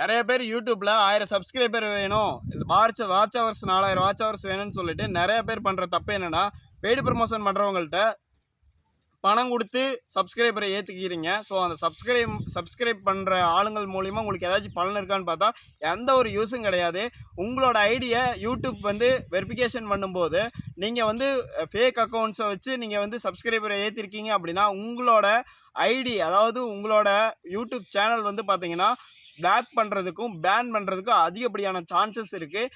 நிறைய பேர் யூடியூப்பில் ஆயிரம் சப்ஸ்கிரைபர் வேணும். வாட்ச் வாட்ச் ஹவர்ஸ் நாலாயிரம் வாட்ச் ஹவர்ஸ் வேணும்னு சொல்லிட்டு நிறைய பேர் பண்ணுற தப்பு என்னென்னா பெய்டு ப்ரமோஷன் பண்ணுறவங்கள்ட்ட பணம் கொடுத்து சப்ஸ்கிரைபரை ஏற்றுக்கிறீங்க ஸோ அந்த சப்ஸ்கிரைப் சப்ஸ்கிரைப் பண்ணுற ஆளுங்கள் மூலிமா உங்களுக்கு ஏதாச்சும் பலன் இருக்கான்னு பார்த்தா எந்த ஒரு யூஸும் கிடையாது. உங்களோட ஐடியை யூடியூப் வந்து வெரிஃபிகேஷன் பண்ணும்போது நீங்கள் வந்து ஃபேக் அக்கௌண்ட்ஸை வச்சு நீங்கள் வந்து சப்ஸ்கிரைபரை ஏற்றிருக்கீங்க அப்படின்னா உங்களோட ஐடி அதாவது உங்களோட யூடியூப் சேனல் வந்து பார்த்தீங்கன்னா பேக் பண்ணுறதுக்கும் பேன் பண்ணுறதுக்கும் அதிகப்படியான சான்சஸ் இருக்குது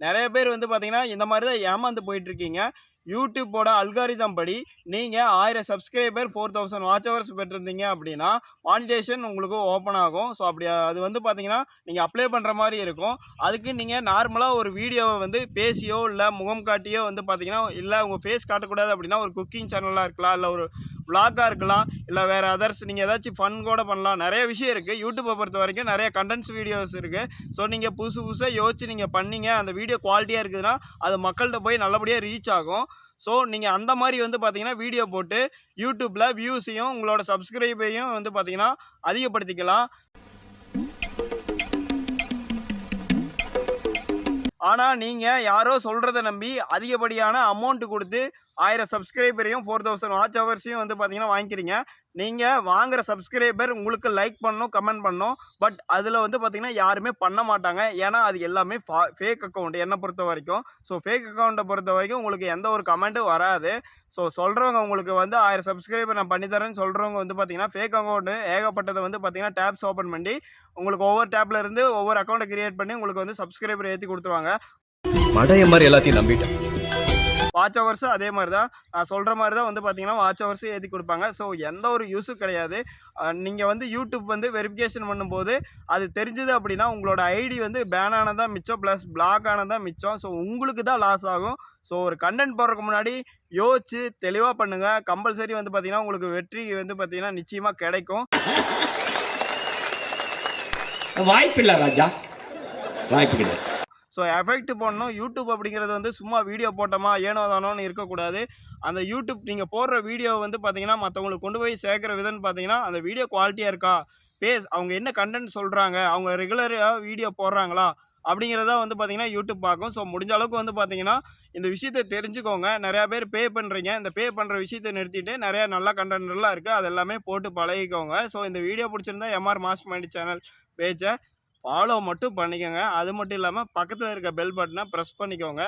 நிறைய பேர் வந்து பார்த்தீங்கன்னா இந்த மாதிரி தான் ஏமாந்து போயிட்டுருக்கீங்க யூடியூப்போட அல்காரிதம் படி நீங்கள் ஆயிரம் subscriber four thousand watch hours பெற்றிருந்தீங்க அப்படின்னா மானிடேஷன் உங்களுக்கு ஓப்பன் ஆகும். ஸோ அப்படி அது வந்து பார்த்தீங்கன்னா நீங்கள் அப்ளை பண்ணுற மாதிரி இருக்கும். அதுக்கு நீங்கள் நார்மலாக ஒரு வீடியோவை வந்து பேசியோ இல்லை முகம் காட்டியோ வந்து பார்த்தீங்கன்னா இல்லை உங்கள் ஃபேஸ் காட்டக்கூடாது அப்படின்னா ஒரு குக்கிங் சேனலாக இருக்கலாம் இல்லை ஒரு விளாக்காக இருக்கலாம் இல்லை வேறு அதர்ஸ் நீங்கள் ஏதாச்சும் ஃபன் கூட பண்ணலாம். நிறைய விஷயம் இருக்குது யூடியூப்பை பொறுத்த வரைக்கும் நிறைய கண்டென்ட்ஸ் வீடியோஸ் இருக்குது ஸோ நீங்கள் புதுசு புதுசாக யோசிச்சு நீங்கள் பண்ணீங்க அந்த வீடியோ குவாலிட்டியாக இருக்குதுன்னா அது மக்கள்கிட்ட போய் நல்லபடியாக ரீச் ஆகும். ஸோ நீங்கள் அந்த மாதிரி வந்து பார்த்தீங்கன்னா வீடியோ போட்டு யூடியூப்பில் வியூஸையும் உங்களோட சப்ஸ்கிரைபையும் வந்து பார்த்தீங்கன்னா அதிகப்படுத்திக்கலாம். ஆனால் நீங்கள் யாரோ சொல்கிறத நம்பி அதிகப்படியான அமௌண்ட் கொடுத்து ஆயிரம் சப்ஸ்கிரைபரையும் ஃபோர் தௌசண்ட் வாட்ச் ஹவர்ஸையும் வந்து பார்த்தீங்கன்னா வாங்கிக்கிறீங்க. நீங்கள் வாங்குகிற சப்ஸ்கிரைபர் உங்களுக்கு லைக் பண்ணணும் கமெண்ட் பண்ணணும். பட் அதில் வந்து பார்த்தீங்கன்னா யாருமே பண்ண மாட்டாங்க. ஏன்னா அது எல்லாமே ஃபா ஃபேக் அக்கௌண்ட் என்னை பொறுத்த வரைக்கும். ஸோ ஃபேக் அக்கௌண்ட்டை பொறுத்த வரைக்கும் உங்களுக்கு எந்த ஒரு கமெண்ட்டும் வராது. ஸோ சொல்கிறவங்க உங்களுக்கு வந்து ஆயிரம் சப்ஸ்கிரைபர் நான் பண்ணித்தரேன்னு சொல்கிறவங்க வந்து பார்த்தீங்கன்னா ஃபேக் அக்கௌண்ட்டு ஏகப்பட்டதை வந்து பார்த்தீங்கன்னா டேப்ஸ் ஓப்பன் பண்ணி உங்களுக்கு ஒவ்வொரு டேப்லேருந்து ஒவ்வொரு அக்கௌண்ட்டை க்ரியேட் பண்ணி உங்களுக்கு வந்து சப்ஸ்கிரைபர் ஏற்றி கொடுத்துருவாங்க. மடைய மாதிரி எல்லாத்தையும் நம்பிட்டேன். வாட்ச் ஹவர்ஸும் அதே மாதிரி தான் நான் சொல்கிற மாதிரி தான் வந்து பார்த்தீங்கன்னா வாட்ச் ஹவர்ஸும் ஏற்றி கொடுப்பாங்க. ஸோ எந்த ஒரு யூஸும் கிடையாது. நீங்கள் வந்து யூடியூப் வந்து வெரிஃபிகேஷன் பண்ணும்போது அது தெரிஞ்சது அப்படின்னா உங்களோட ஐடி வந்து பேன் ஆனதா மிச்சம் ப்ளஸ் பிளாக் ஆனதா மிச்சம். ஸோ உங்களுக்கு தான் லாஸ் ஆகும். ஸோ ஒரு கண்டென்ட் போடுறதுக்கு முன்னாடி யோசிச்சு தெளிவாக பண்ணுங்கள் கம்பல்சரி வந்து பார்த்தீங்கன்னா உங்களுக்கு வெற்றி வந்து பார்த்தீங்கன்னா நிச்சயமாக கிடைக்கும். வாய்ப்பில்லை ராஜா. வாய்ப்பு கிடையாது. ஸோ எஃபெக்ட் பண்ணணும் யூடியூப் அப்படிங்கிறது வந்து சும்மா வீடியோ போட்டோமா ஏனோ தானோன்னு இருக்கக்கூடாது. அந்த யூடியூப் நீங்கள் போடுற வீடியோ வந்து பார்த்தீங்கன்னா மற்றவங்களுக்கு கொண்டு போய் சேர்க்குற விதம்னு பார்த்தீங்கன்னா அந்த வீடியோ குவாலிட்டியாக இருக்கா? பேஸ் அவங்க என்ன கண்டென்ட் சொல்கிறாங்க அவங்க ரெகுலராக வீடியோ போடுறாங்களா? அப்படிங்கிறத வந்து பார்த்தீங்கன்னா யூடியூப் பார்க்கும். ஸோ முடிஞ்ச அளவுக்கு வந்து பார்த்தீங்கன்னா இந்த விஷயத்தை தெரிஞ்சுக்கோங்க. நிறையா பேர் பே பண்ணுறீங்க இந்த பே பண்ணுற விஷயத்தை நிறுத்திட்டு நிறையா நல்ல கண்டென்ட்லாம் இருக்குது அது எல்லாமே போட்டு பழகிக்கோங்க. ஸோ இந்த வீடியோ பிடிச்சிருந்தா எம்ஆர் மாஸ்டர் மைண்ட் சேனல் பேஜை ஃபாலோ மட்டும் பண்ணிக்கோங்க. அது மட்டும் இல்லாமல் பக்கத்தில் இருக்க பெல் பட்டனை ப்ரெஸ் பண்ணிக்கோங்க.